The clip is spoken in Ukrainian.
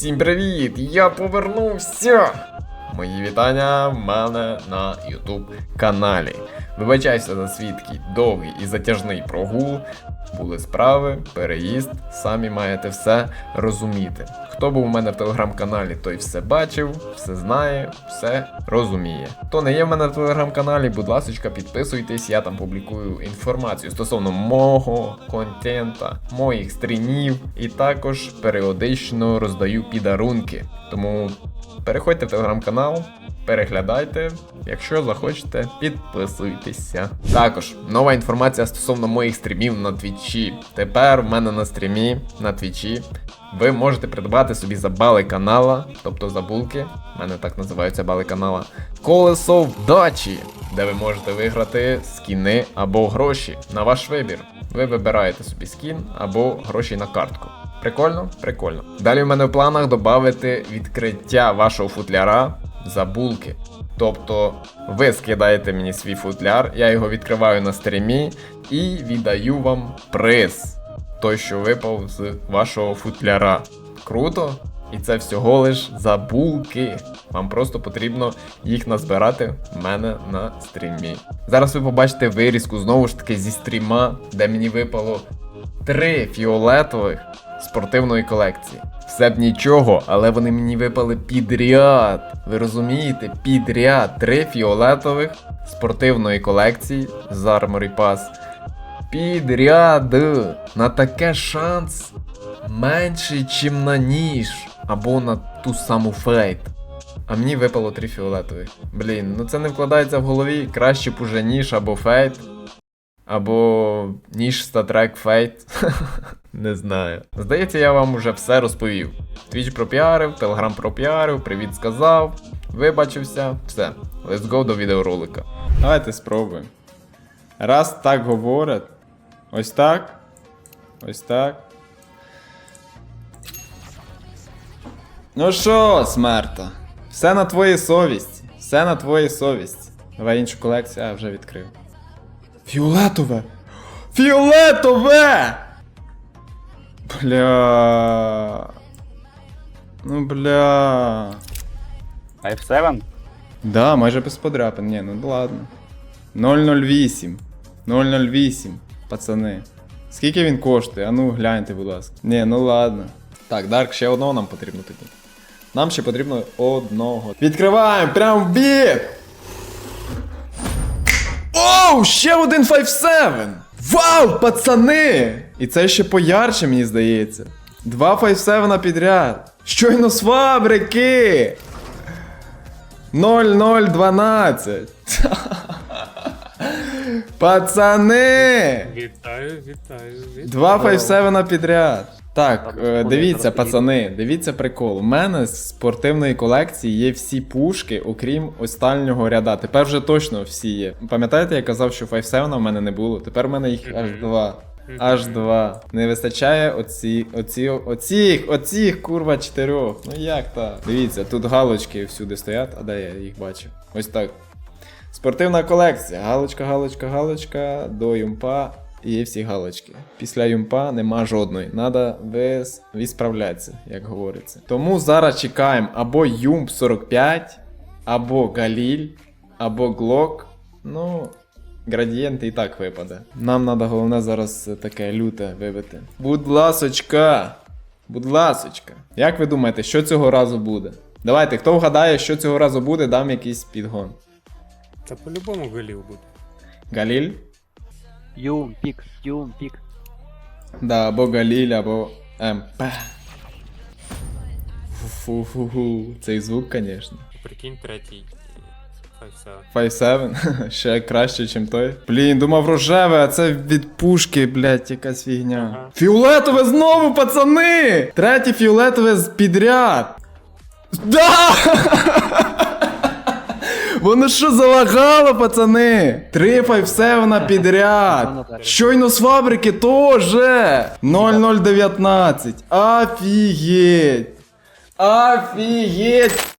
Всім привіт! Я повернувся! Мої вітання в мене на YouTube каналі. Вибачайся за свій такий довгий і затяжний прогул. Були справи, переїзд, самі маєте все розуміти. Хто був у мене в телеграм-каналі, той все бачив, все знає, все розуміє. Хто не є в мене в телеграм-каналі, будь ласка, підписуйтесь, я там публікую інформацію стосовно мого контента, моїх стрімів, і також періодично роздаю підарунки. Тому переходьте в телеграм-канал, переглядайте. Якщо захочете, підписуйтеся. Також нова інформація стосовно моїх стрімів на твічі. Тепер в мене на стрімі на твічі ви можете придбати собі за бали канала, тобто за булки, в мене так називаються бали канала, колесо вдачі, де ви можете виграти скіни або гроші на ваш вибір. Ви вибираєте собі скін або гроші на картку. Прикольно? Прикольно. Далі в мене в планах додати відкриття вашого футляра за булки. Тобто ви скидаєте мені свій футляр, я його відкриваю на стрімі і віддаю вам приз. Той, що випав з вашого футляра. Круто? І це всього лиш за булки. Вам просто потрібно їх назбирати в мене на стрімі. Зараз ви побачите вирізку знову ж таки зі стріма, де мені випало три фіолетових спортивної колекції. Все б нічого, але вони мені випали підряд. Ви розумієте? Підряд. Три фіолетових спортивної колекції з Armory Pass. Підряд. На таке шанс менший, чим на ніж. Або на ту саму фейт. А мені випало три фіолетових. Блін, ну це не вкладається в голові. Краще б ніж або фейт. Або ніж статрек фейт. Не знаю. Здається, я вам уже все розповів. Твіч пропіарив, телеграм пропіарив, привіт сказав, вибачився, все. Let's go до відеоролика. Давайте спробуємо. Раз так говорять. Ось так. Ось так. Ну що, смерта? Все на твоїй совісті. Все на твоїй совісті. Давай іншу колекцію, а вже відкрив. Фіолетове! Фіолетове! Бля. Ну бля. F7? Да, майже без подряпин. Ні, ну ладно. 008. 008, пацани. Скільки він коштує? А ну гляньте, будь ласка. Ні, ну ладно. Так, Дарк, ще одного нам потрібно тоді. Нам ще потрібно одного. Відкриваємо прям в бік! Оу, ще один 5-7! Вау, пацани! І це ще поярче, мені здається. Два 5-7 підряд. Щойно з фабрики! 0012. Пацани! Вітаю, вітаю, вітаю. Два 5-7 підряд. Так, е, дивіться, пацани, дивіться прикол. У мене з спортивної колекції є всі пушки, окрім останнього ряда. Тепер вже точно всі є. Пам'ятаєте, я казав, що 5-7 в мене не було. Тепер в мене їх аж два. Аж два. Не вистачає оці, оці, оціх, оціх, курва, чотирьох. Ну як так? Дивіться, тут галочки всюди стоять, а де я їх бачу? Ось так. Спортивна колекція. Галочка, галочка, галочка, до юмпа. І є всі галочки. Після юмпа нема жодної. Надо вис... відсправлятися, як говориться. Тому зараз чекаємо або юмп 45, або галіль, або глок. Ну, градієнт і так випаде. Нам треба головне зараз таке люте вибити. Будь ласочка! Будь ласочка. Як ви думаєте, що цього разу буде? Давайте, хто вгадає, що цього разу буде, дам якийсь підгон. Та по-любому голів буде. Галіль? Юм, пік, юм, пік. Да, або Галіль, або МП. Фу-фу-фу, цей звук, звісно. Прикинь, третій. Хай все. 5-7, ще краще, ніж той. Блін, думав рожеве, а це від пушки, блядь, якась фігня. Ага. Фіолетове знову, пацани! Третє фіолетове з підряд. Да! Воно що залагало, пацани? Три 5-7 підряд. Щойно з фабрики теж. 0019. Офігеть. Офігеть.